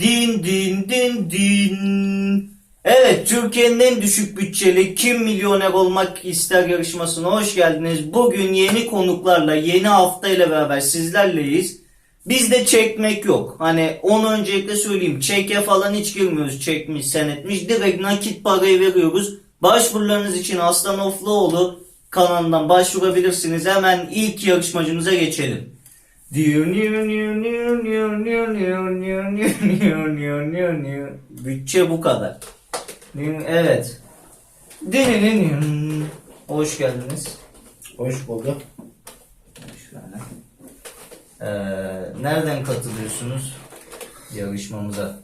Din din din din. Evet Türkiye'nin en düşük bütçeli Kim Milyoner Olmak ister yarışmasına hoş geldiniz. Bugün yeni konuklarla yeni hafta ile beraber sizlerleyiz. Bizde çekmek yok. Hani onu öncelikle söyleyeyim. Çeke falan hiç girmiyoruz. Çekmiş, senetmiş. Direkt nakit parayı veriyoruz. Başvurularınız için Aslan Ofluoğlu kanalından başvurabilirsiniz. Hemen ilk yarışmacımıza geçelim. Bütçe bu kadar. Evet. Hoş geldiniz. Hoş bulduk. Şöyle. Ee, nereden katılıyorsunuz yarışmamıza?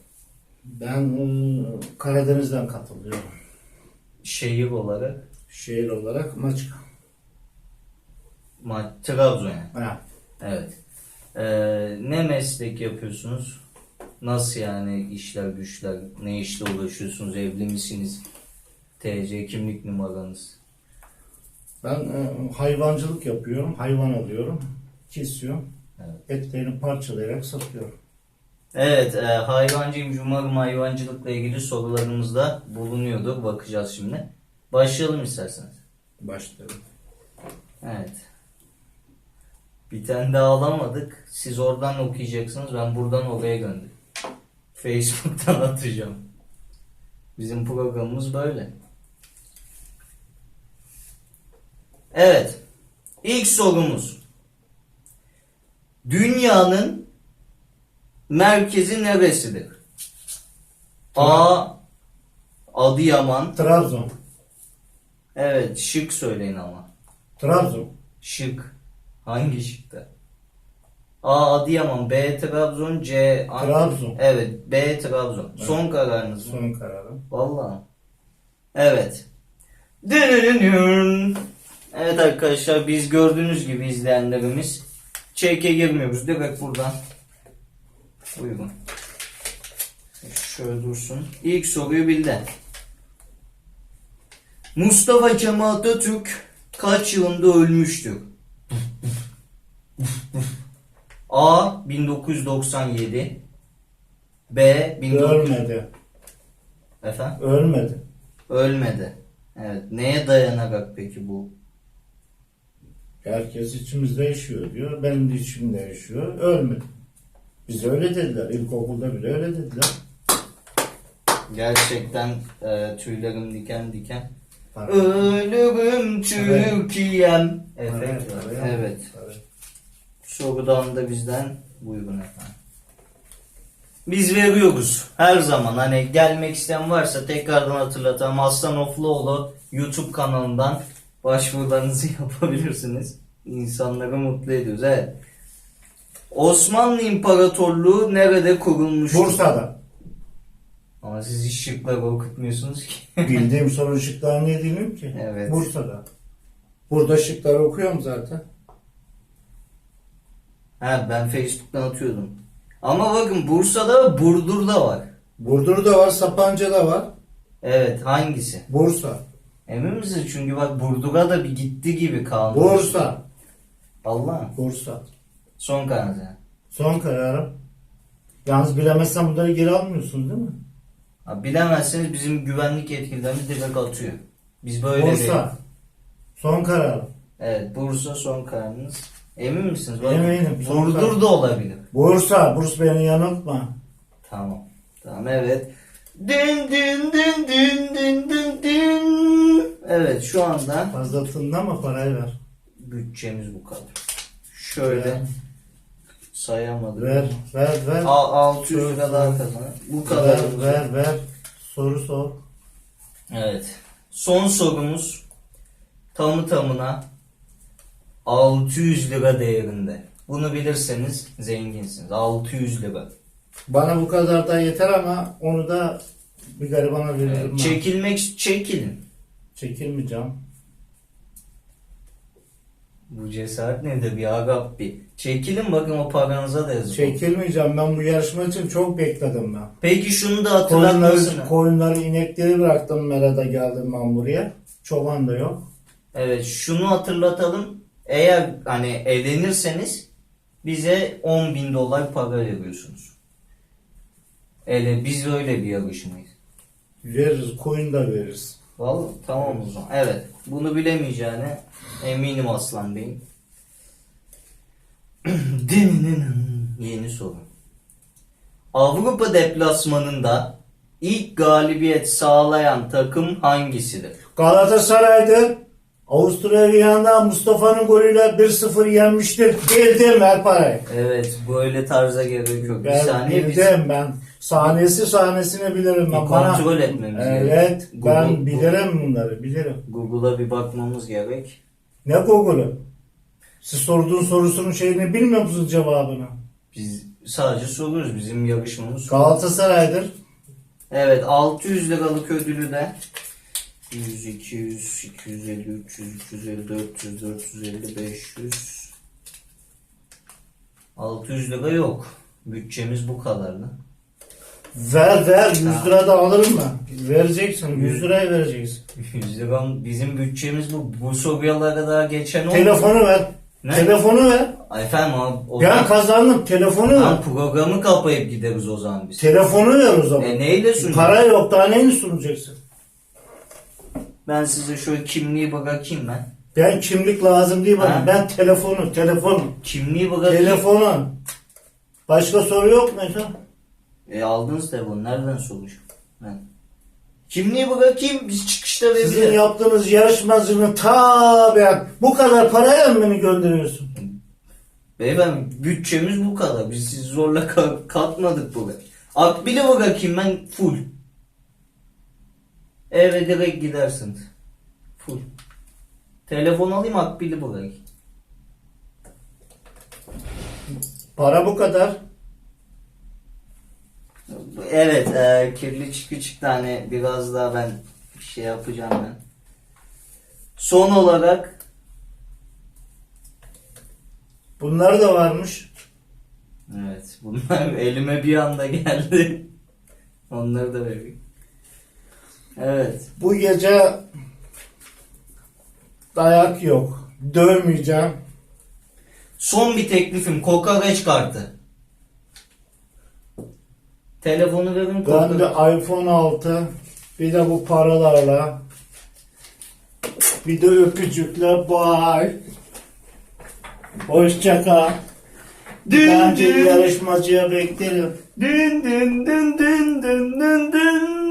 Ben ıı, Karadeniz'den katılıyorum. Şehir olarak Şehir olarak Maçka. Ma- Trabzon yani. Ha. Evet. Ee, ne meslek yapıyorsunuz? Nasıl yani işler güçler? Ne işle uğraşıyorsunuz? Evli misiniz? TC kimlik numaranız? Ben ıı, hayvancılık yapıyorum. Hayvan alıyorum. Kesiyorum. Evet. Etlerini parçalayarak satıyorum. Evet, e, hayvancıyım. Umarım hayvancılıkla ilgili sorularımızda bulunuyordur. Bakacağız şimdi. Başlayalım isterseniz. Başlıyorum. Evet. Bir tane daha alamadık. Siz oradan okuyacaksınız. Ben buradan oraya gönderdim. Facebook'tan atacağım. Bizim programımız böyle. Evet. İlk sorumuz. Dünyanın merkezi neresidir? A. Adıyaman. Trabzon. Evet, şık söyleyin ama. Trabzon. Şık. Hangi şıkta? A. Adıyaman, B. Trabzon, C. An- Trabzon. Evet, B. Trabzon. Son kararınız mı? Son kararım. Vallahi. Evet. Dünününün. Evet arkadaşlar biz gördüğünüz gibi izleyenlerimiz çeke girmiyoruz. Direkt buradan. Uygun. Şöyle dursun. İlk soruyu bildi. Mustafa Kemal Atatürk kaç yılında ölmüştür? A 1997 B 1900 Ölmedi. Efendim? Ölmedi. Ölmedi. Evet. Neye dayanarak peki bu? Herkes içimizde yaşıyor diyor. Benim de içimde yaşıyor. Ölmedi. Biz öyle dediler. İlkokulda bile öyle dediler. Gerçekten e, tüylerim diken diken. Bak. Ölürüm Türkiye'm. Evet. Evet. Evet. Sorudan da bizden buyurun efendim. Biz veriyoruz her zaman. Hani gelmek isteyen varsa tekrardan hatırlatalım. Aslan Ofluoğlu YouTube kanalından başvurularınızı yapabilirsiniz. İnsanları mutlu ediyoruz. Evet. Osmanlı İmparatorluğu nerede kurulmuştur? Bursa'da. Ama siz hiç şıkları okutmuyorsunuz ki. Bildiğim soru şıklarını niye dinliyorum ki? Evet. Bursa'da. Burada şıkları okuyorum zaten. Ha ben Facebook'tan atıyordum. Ama bakın Bursa'da Burdur'da var. Burdur'da var, Sapanca'da var. Evet hangisi? Bursa. Emin misiniz? Çünkü bak Burdur'a da bir gitti gibi kaldı. Bursa. Allah. Bursa. Son yani. Son kararım. Yalnız bilemezsem bunları geri almıyorsun değil mi? Ha, bilemezseniz bizim güvenlik yetkililerimiz direkt atıyor. Biz böyle Bursa. veriyoruz. Son kararım. Evet Bursa son kararınız. Emin misiniz? Bak, Eminim, Burdur da olabilir. Bursa. Bursa beni yanıltma. Tamam. Tamam evet. Din din din din din din din. Evet şu anda Fazla tınlama parayı ver. bütçemiz bu kadar. Şöyle Ver. sayamadım. Ver, ver, ver. A- 600 lira daha kazan. Bu kadar. Ver, ver, ver. Soru sor. Evet. Son sorumuz tamı tamına 600 lira değerinde. Bunu bilirseniz zenginsiniz. 600 lira. Bana bu kadar da yeter ama onu da bir garibana veririm. Ben. çekilmek çekilin. Çekilmeyeceğim. Bu cesaret nedir ya Rabbi? Çekilin bakın o paranıza da yazın. Çekilmeyeceğim. Ben bu yarışma için çok bekledim ben. Peki şunu da hatırlatmasını. Koyunları, koyunları, inekleri bıraktım Mera'da geldim ben buraya. Çoban da yok. Evet şunu hatırlatalım. Eğer hani evlenirseniz bize 10 bin dolar para veriyorsunuz. Ele biz öyle bir yarışmayız. Veririz, koyun da veririz. Vallahi tamam o zaman. Evet. Bunu bilemeyeceğine eminim Aslan Bey'in. Yeni soru. Avrupa deplasmanında ilk galibiyet sağlayan takım hangisidir? Galatasaray'dı. Avusturya Viyana'da Mustafa'nın golüyle 1-0 yenmiştir. Bildim her parayı. Evet böyle tarza gerek yok. Bir Ben saniye biz bildim ben. Sahnesi sahnesini bilirim bir ben. Bana- kontrol etmemiz Evet gerek. ben Google- bilirim bunları bilirim. Google'a bir bakmamız gerek. Ne Google'u? Siz sorduğun sorusunun şeyini bilmiyor musunuz cevabını? Biz sadece soruyoruz. Bizim yarışmamız. Galatasaray'dır. Evet 600 liralık ödülü de 100, 200, 250, 300, 350, 400, 450, 500 600 lira yok. Bütçemiz bu kadardı. Ver ver 100 lira da alırım ben. Vereceksin 100 liraya vereceksin. 100 lira bizim bütçemiz bu. Bu soruyalara daha geçen oldu. Telefonu ver. Ne? Telefonu ver. Ay Efendim o, o zaman kazandım telefonu ver. Tamam, programı kapayıp gideriz o zaman biz. Telefonu ver o zaman. E neyle sunacağız? Para yok daha neyini sunacaksın? Ben size şöyle kimliği bırakayım ben. Ben kimlik lazım değil bana. Ha? Ben telefonu, telefonu. Kimliği bırakayım. Telefonu. Başka soru yok mu efendim? E aldınız telefonu nereden soracağım ben? Kimliği bırakayım biz çıkışta Sizin verebiliriz. yaptığınız yarışmacının tabi bu kadar paraya mı beni gönderiyorsun? Beyefendi bütçemiz bu kadar. Biz sizi zorla ka- katmadık buraya. Akbil'i bırakayım ben full. Eve direkt gidersiniz. Full. Telefon alayım Akbil'i bırakayım. Para bu kadar. Evet e, kirli çıkı çıktı hani biraz daha ben şey yapacağım ben. Son olarak Bunlar da varmış. Evet bunlar elime bir anda geldi. Onları da vereyim. Evet. Bu gece dayak yok. Dövmeyeceğim. Son bir teklifim kokoreç kartı. Telefonu verin Ben kokoreç. de iPhone 6 bir de bu paralarla bir de öpücükle bay. Hoşça kal. Dün Bence dün yarışmacıya beklerim. dün dün dün dün dün dün dün